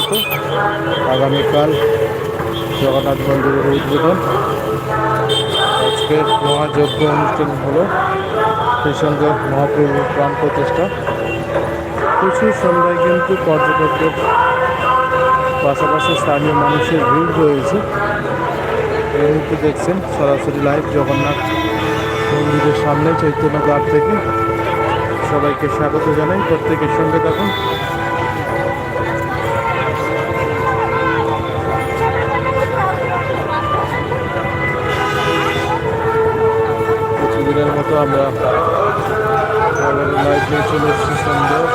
স্বাগত আগামীকাল জগন্নাথ মন্দিরের উদ্বোধন। আজকে মহাযজ্ঞ অনুষ্ঠান হলো। সেই সঙ্গে মহাপ্রভুর প্রাণ প্রতিষ্ঠা। প্রচুর সন্ধ্যায় কিন্তু পর্যটকদের পাশাপাশি স্থানীয় মানুষের ভিড় রয়েছে। এই দেখছেন সরাসরি লাইভ জগন্নাথ মন্দিরের সামনে চৈতন্য ঘাট থেকে। সবাইকে স্বাগত জানাই। প্রত্যেকের সঙ্গে থাকুন। মতো আমরা লাইভ নিয়ে চলে এসেছি সন্ধ্যা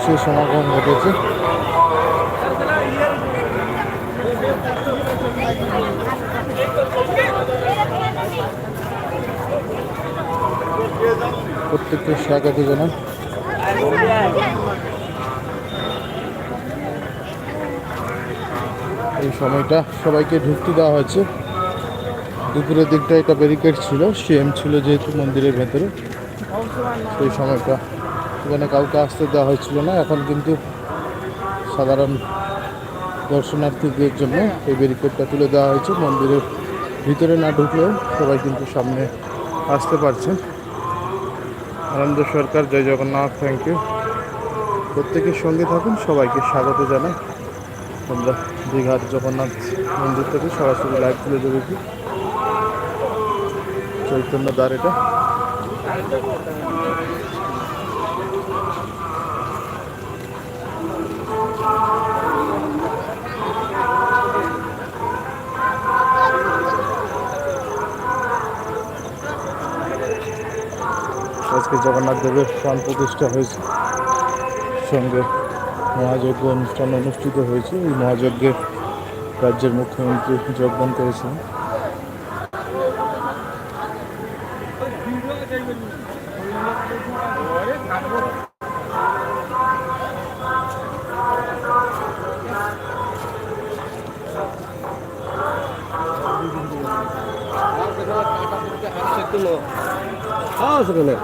মানুষের সমাগম ঘটেছে। প্রত্যেককে স্বাগত জানাই। এই সময়টা সবাইকে ঢুকতে দেওয়া হয়েছে। দুপুরের দিকটা এটা ব্যারিকেড ছিল সিএম ছিল যেহেতু মন্দিরের ভেতরে। সেই সময়টা এখানে কাউকে আসতে দেওয়া হয়েছিল না। এখন কিন্তু সাধারণ দর্শনার্থীদের জন্য এই ব্যারিকেডটা তুলে দেওয়া হয়েছে। মন্দিরের ভিতরে না ঢুকলেও সবাই কিন্তু সামনে আসতে পারছেন আনন্দ সরকার, জয় জগন্নাথ থ্যাংক ইউ প্রত্যেকের সঙ্গে থাকুন, সবাইকে স্বাগত জানাই। আমরা দীঘার জগন্নাথ মন্দির থেকে সরাসরি লাইভ তুলে ধরেছি চৈতন্য দ্বার এটা। আজকে জগন্নাথ দেবের প্রাণ প্রতিষ্ঠা হয়েছে। সঙ্গে মহাযজ্ঞ অনুষ্ঠান অনুষ্ঠিত হয়েছে। এই মহাযজ্ঞে রাজ্যের মুখ্যমন্ত্রী যোগদান করেছেন। হ্যাঁ সেখানে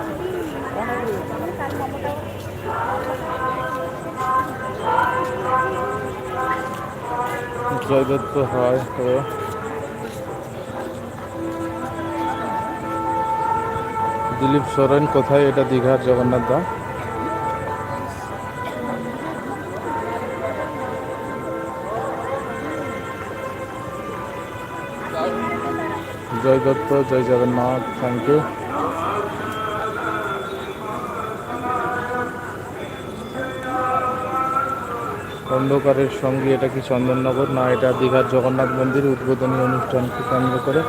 জয়দত্ত হয় দিলীপ সোরেন কোথায়? এটা দীঘার জগন্নাথ ধাম। জয় দত্ত, জয় জগন্নাথ থ্যাংক ইউ অন্ধকারের সঙ্গে এটা কি চন্দননগর? না, এটা দীঘার জগন্নাথ মন্দির উদ্বোধনী অনুষ্ঠানকে কেন্দ্র করে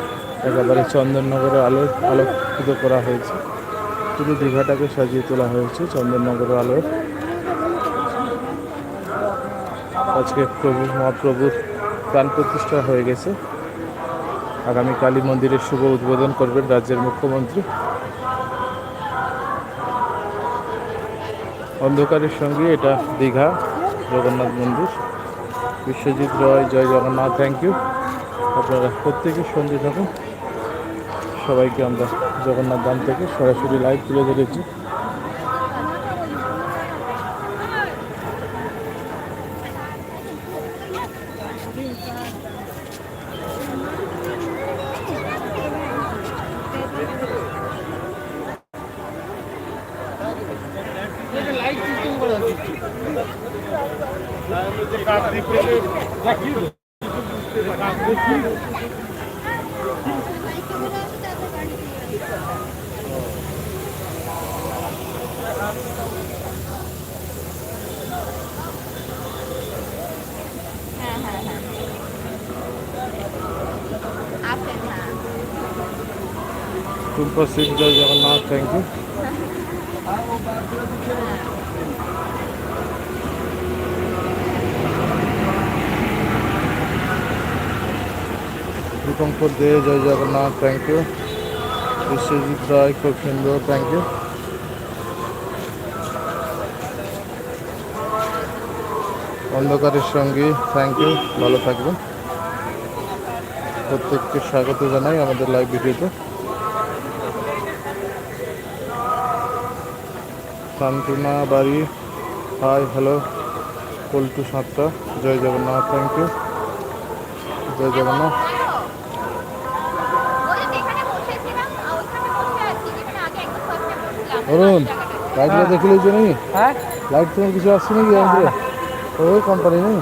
একেবারে চন্দননগরের আলো, আলোকিত করা হয়েছে। পুরো দীঘাটাকে সাজিয়ে তোলা হয়েছে চন্দননগরের আলোর আজকে প্রভু, মহাপ্রভুর প্রাণ প্রতিষ্ঠা হয়ে গেছে। আগামী কালী মন্দিরের শুভ উদ্বোধন করবেন রাজ্যের মুখ্যমন্ত্রী। অন্ধকারের সঙ্গে এটা দীঘা, জগন্নাথ মন্দির। বিশ্বজিৎ রয়, জয় জগন্নাথ থ্যাংক ইউ আপনারা প্রত্যেকের সঙ্গে থাকুন। সবাইকে আমরা জগন্নাথ ধাম থেকে সরাসরি লাইভ তুলে ধরেছি। টুম্পা সিং জয় জগন্নাথ থ্যাংক ইউ দীপঙ্কর দে, জয় জগন্নাথ থ্যাংক ইউ বিশ্বজিৎ রায়, খুব সুন্দর থ্যাংক ইউ অন্ধকারের সঙ্গে থ্যাংক ইউ ভালো থাকবেন। প্রত্যেককে স্বাগত জানাই আমাদের লাইভ ভিডিওতে শান্তনা বাড়ি। হাই হ্যালো পল্টু সাতটা। জয় জগন্নাথ থ্যাংক ইউ জয় জগন্নাথ। অরুণ জায়গাটায়। লাইটগুলো দেখলে নাকি লাইট তোমার কিছু আসছে নাকি আমাদের ওই কোম্পানি নেই?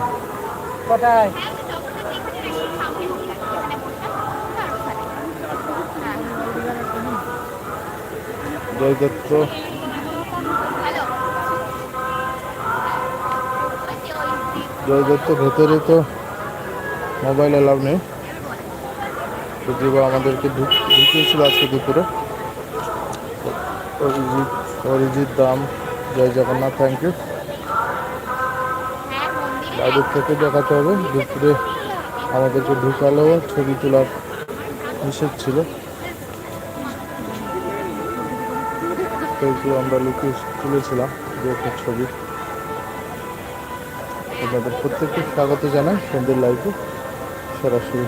হ্যাঁ, ওই যে ভেতরে তো মোবাইল অ্যালাউ নেই। দিবা আমাদেরকে ঢুকিয়েছিল আজকে দুপুরে। অরিজিৎ অরিজিৎ দাম, জয় জগন্নাথ থ্যাংক ইউ বাইরের থেকে দেখাতে হবে, দুপুরে আমাদেরকে ঢুকালেও ছবি তোলার নিষেধ ছিল। আমরা লুকিয়ে তুলেছিলাম দু একটা ছবি। আপনাদের প্রত্যেককে স্বাগত জানাই সন্ধ্যের লাইভে সরাসরি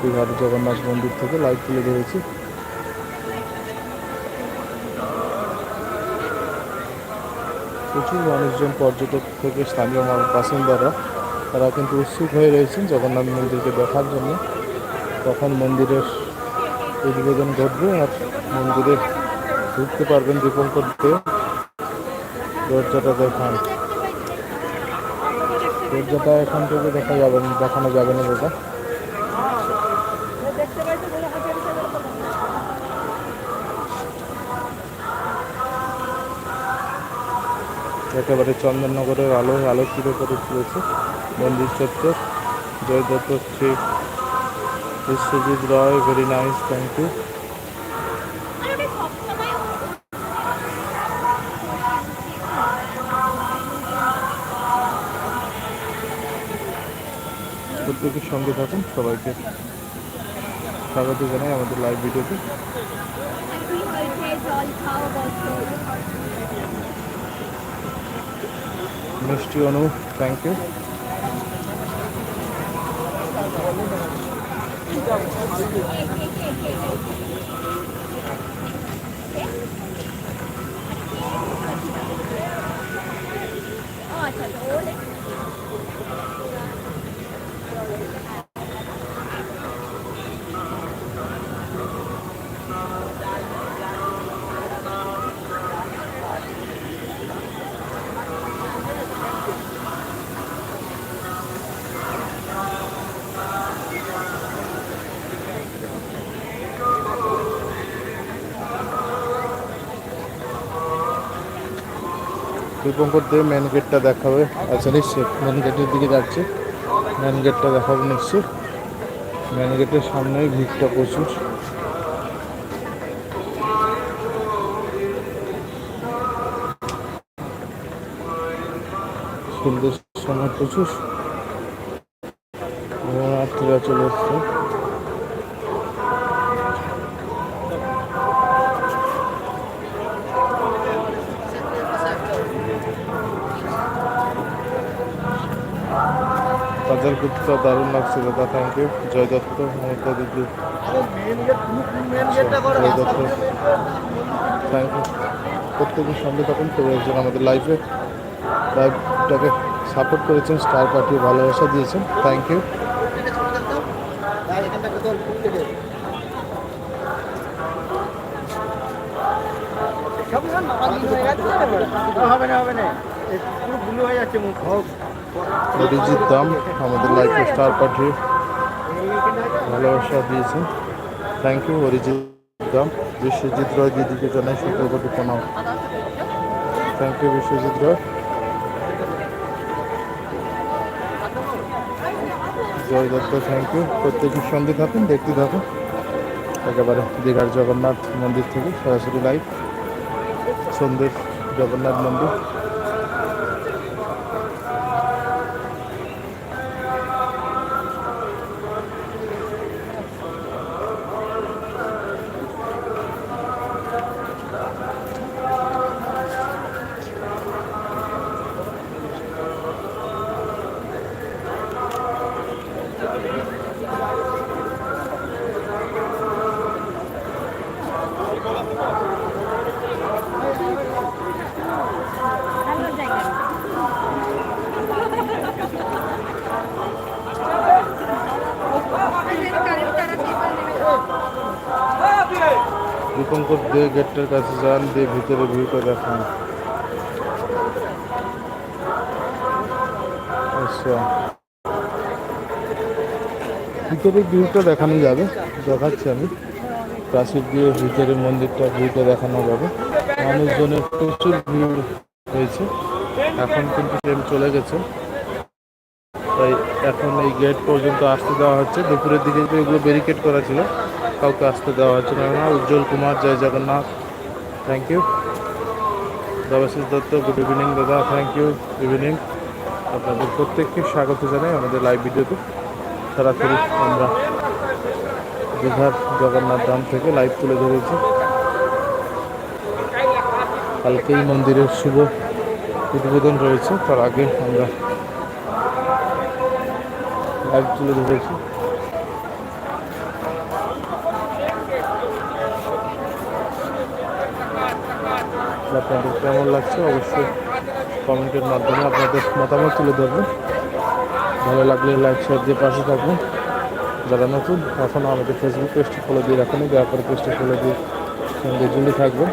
বিহার জগন্নাথ মন্দির থেকে লাইভ তুলে ধরেছি। প্রচুর মানুষজন পর্যটক থেকে স্থানীয় বাসিন্দারা, তারা কিন্তু উৎসুক হয়ে রয়েছেন জগন্নাথ মন্দিরকে দেখার জন্য। তখন মন্দিরের উদ্বোধন ঘটবে আর মন্দিরে ঢুকতে পারবেন দীপঙ্কর করতে দরজাটা দেখান। দরজাটা এখান থেকে দেখা যাবে, দেখানো যাবে না দাদা একেবারে চন্দননগরের আলো আলোকিত করে তুলেছে মন্দির চত্বর Joy Dutta Shri Biswajit Roy very nice thank you প্রত্যেকের সঙ্গে থাকুন সবাইকে স্বাগত জানাই আমাদের লাইভ ভিডিওতে মিষ্টি অনু থ্যাংক ইউ আচ্ছা দীপঙ্কর দে মেন গেটটা দেখাবে। আচ্ছা নিশ্চয়ই মেন গেটের দিকে যাচ্ছে। মেন গেটটা দেখাবো নিশ্চয়ই মেন গেটের সামনেই ভিড়টা প্রচুর। সুন্দর সময় প্রচুর। চলে এসছে কাজল গুপ্তা দারুণ লাগছে দাদা থ্যাংক ইউ জয় দত্ত মমতা দিদি জয় দত্ত। থ্যাংক ইউ প্রত্যেকের সঙ্গে তখন চলে এসেছেন আমাদের লাইফে লাইফটাকে সাপোর্ট করেছেন স্টার পার্টি ভালোবাসা দিয়েছেন। থ্যাংক ইউ হবে না হবে না। পুরো ব্লু হয়ে যাচ্ছে মুখ। হোক অরিজিৎ দাম, আমাদের লাইফে স্টার পাঠিয়ে ভালোবাসা দিয়েছেন। থ্যাংক ইউ অরিজিৎ দাম। বিশ্বজিৎ রয় দিদিকে জানাই শুক্রবর্তী প্রণাম thank you Biswajit Roy. Joy Dutta thank you প্রত্যেকের সঙ্গে থাকুন, দেখতে থাকুন। একেবারে দীঘার জগন্নাথ মন্দির থেকে সরাসরি লাইভ সন্ধ্যের জগন্নাথ মন্দির দীপঙ্কর দে গেটটার কাছে যান, দিয়ে ভিতরে ভিউটা দেখান। আচ্ছা। ভিতরে ভিউটা দেখানো যাবে, দেখাচ্ছি আমি। প্রাচীর দিয়ে ভিতরে মন্দিরটা ভিউটা দেখানো যাবে। মানুষজনের প্রচুর ভিড় হয়েছে। এখন কিন্তু ট্রেন চলে গেছে। তাই এখন এই গেট পর্যন্ত আসতে দেওয়া হচ্ছে। দুপুরের দিকে এগুলো ব্যারিকেড করা ছিল। কাউকে আসতে দেওয়া হচ্ছে না। না, উজ্জ্বল কুমার, জয় Jagannath. Thank you Debashis Dutta good evening দাদা। থ্যাংক ইউ ইভিনিং আপনাদের প্রত্যেককে স্বাগত জানাই আমাদের লাইভ ভিডিওতে সরাসরি আমরা দীঘার জগন্নাথ ধাম থেকে লাইভ তুলে ধরেছি। কালকেই মন্দিরের শুভ উদ্বোধন রয়েছে। তার আগে আমরা লাইভ তুলে ধরেছি। আপনাদের কেমন লাগছে অবশ্যই কমেন্টের মাধ্যমে আপনাদের মতামত তুলে ধরবেন। ভালো লাগলে লাইক শেয়ার দিয়ে পাশে থাকবেন। যারা নতুন, এখনও আমাদের ফেসবুক পেজটি ফলো দিয়ে রাখুন দয়া করে পেজটি ফলো দিয়ে সঙ্গে জুড়ে থাকবেন।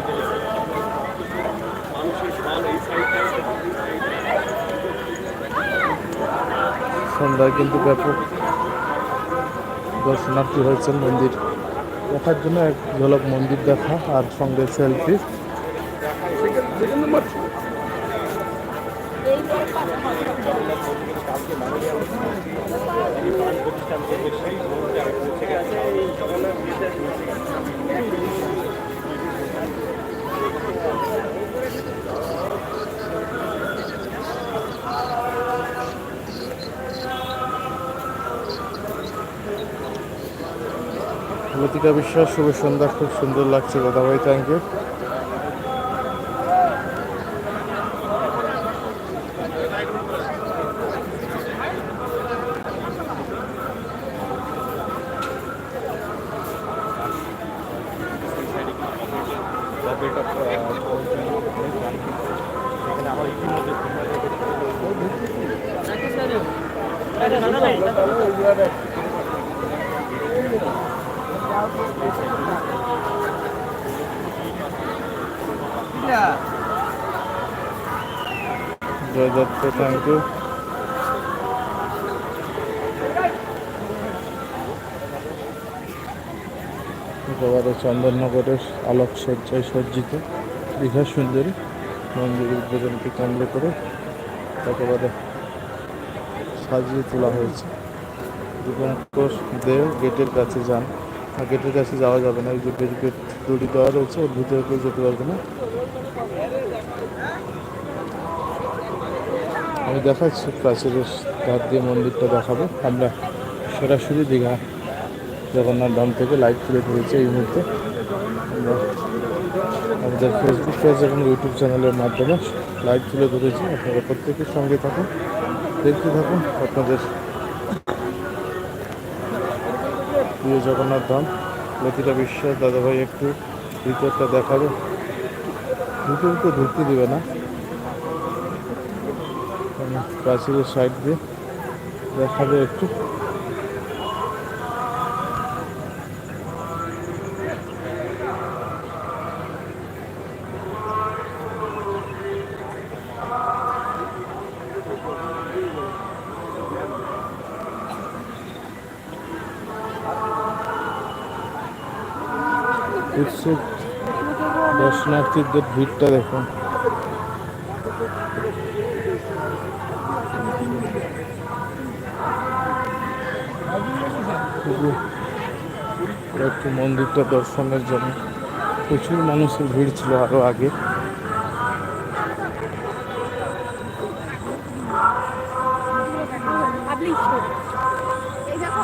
সন্ধ্যায় কিন্তু ব্যাপক দর্শনার্থী হয়েছেন মন্দির। দেখার জন্য এক ঝলক মন্দির দেখা আর সঙ্গে সেলফি লতিকা বিশ্বাস শুভ সন্ধ্যা খুব সুন্দর লাগছে দাদা ভাই thank you Joy Dutta thank you একেবারে চন্দননগরের আলোক সজ্জায় সজ্জিত দীঘা সুন্দরী মন্দির উদ্বোধনকে কেন্দ্র করে একেবারে সাজিয়ে তোলা হয়েছে। দীপঙ্কর দেও গেটের কাছে যান। গেটের কাছে যাওয়া যাবে না, এই যে ব্যারিকেড দড়ি দেওয়া রয়েছে ওর ভিতরে কেউ যেতে পারবে না। আমি দেখাচ্ছি, প্রাচীরের ধার দিয়ে মন্দিরটা দেখাবো। আমরা সরাসরি দীঘা জগন্নাথ ধাম থেকে লাইভ তুলে ধরেছি এই মুহূর্তে। আমরা আমাদের ফেসবুক পেজ এবং ইউটিউব চ্যানেলের মাধ্যমে লাইভ তুলে ধরেছি। আপনারা প্রত্যেকের সঙ্গে থাকুন, দেখতে থাকুন আপনাদের প্রিয় জগন্নাথ ধাম। লতিকা বিশ্বাস দাদাভাই একটু ভিতরটা দেখাবে। ভিতরে তো ঢুকতে দেবে না। প্রাচীরের সাইড দিয়ে দেখাবে একটু। উৎসুক দর্শনার্থীদের ভিড়টা দেখুন। একটু মন্দিরটা দর্শনের জন্য। প্রচুর মানুষের ভিড় ছিল আরও আগে। এই দেখো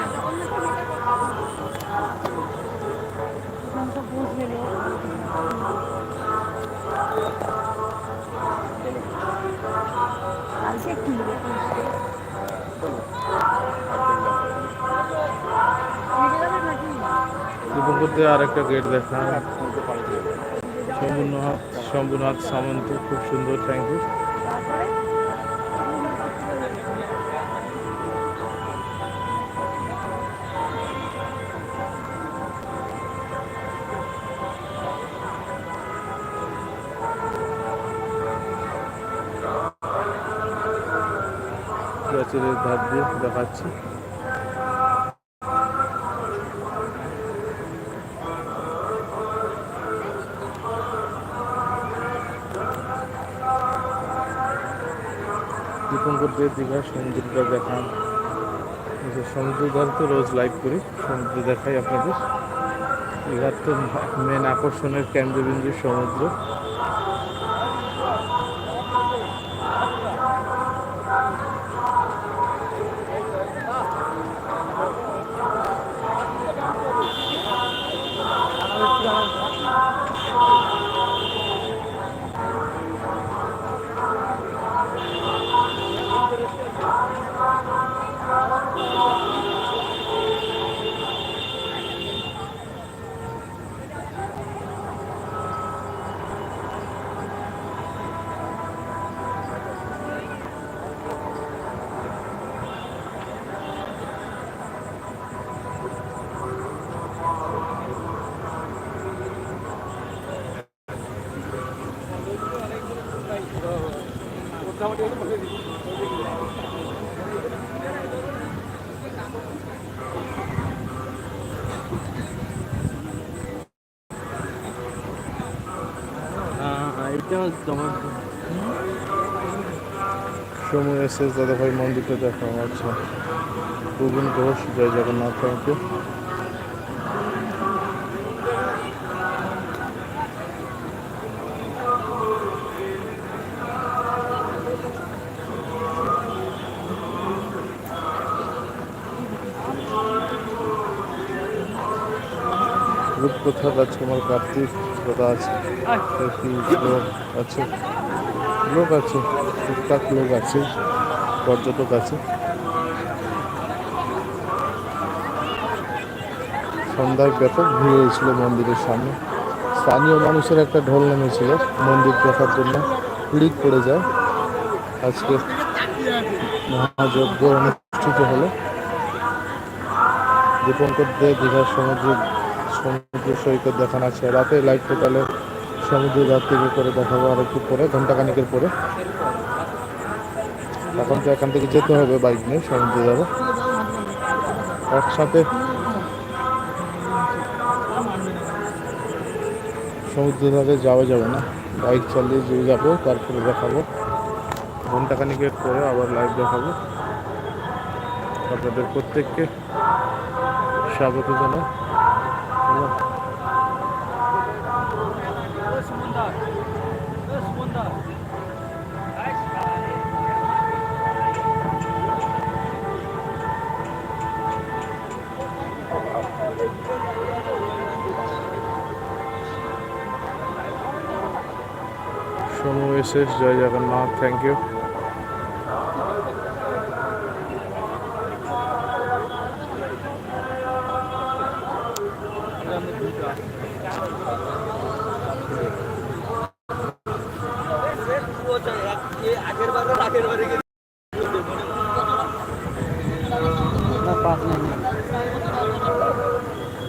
উপকূল দিয়ে আর একটা গেট দেখা শম্ভুনাথ শম্ভুনাথ সামন্ত, খুব সুন্দর থ্যাংক ইউ প্রাচীরের ধার দিয়ে দেখাচ্ছি। দীপঙ্কর দীঘা সমুদ্রটা দেখান। যে তো রোজ লাইভ করি, সমুদ্র দেখাই আপনাদের। দীঘার তো মেন আকর্ষণের কেন্দ্রবিন্দু সমুদ্র। সময় এসে দাদাভাই মন্দিরটা দেখা আচ্ছা প্রবীণ ঘোষ জয় জগন্নাথ রূপকথা রাজকুমার কার্তিক কথা আছে। লোক আছে? লোক আছে টুকটাক লোক আছে পর্যটক আছে। সন্ধ্যায় ব্যাপক ভিড় হয়েছিল মন্দিরের সামনে। স্থানীয় মানুষের একটা ঢোল নেমেছিল মন্দির দেখার জন্য ভিড় পড়ে যায়। আজকে মহাযজ্ঞ অনুষ্ঠিত হলো। দীপঙ্কর দে দীঘার সমুদ্র সমুদ্র সৈকত দেখানো আছে। রাতে লাইট টোটালে সমুদ্র থেকে করে দেখাবো আর একটু পরে ঘন্টাখানিকের পরে। এখন তো এখান থেকে যেতে হবে বাইক নিয়ে সমুদ্রে যাব। একসাথে সমুদ্র ধারে যাওয়া যাবে না। বাইক চালিয়ে যে যাব, তারপরে দেখাবো। ঘন্টাখানিকের পরে আবার লাইভ দেখাবো। আপনাদের প্রত্যেককে স্বাগত জানাই। হ্যালো। সোনু এসএস জয় জগন্নাথ থ্যাংক ইউ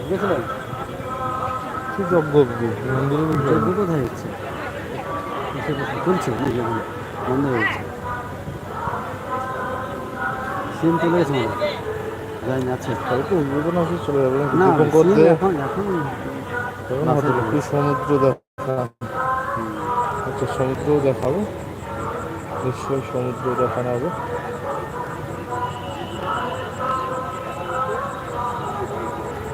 গেছিলেন? কি যজ্ঞ মন্দিরে যজ্ঞ কোথায় হচ্ছে? চলছে বন্ধ সিম চলে গেছে মনে জানি না আছে তাহলে তো চলে যাবে না এখন এখন সমুদ্র দেখা আচ্ছা সমুদ্রও দেখাবো। নিশ্চয়ই সমুদ্র দেখানো হবে।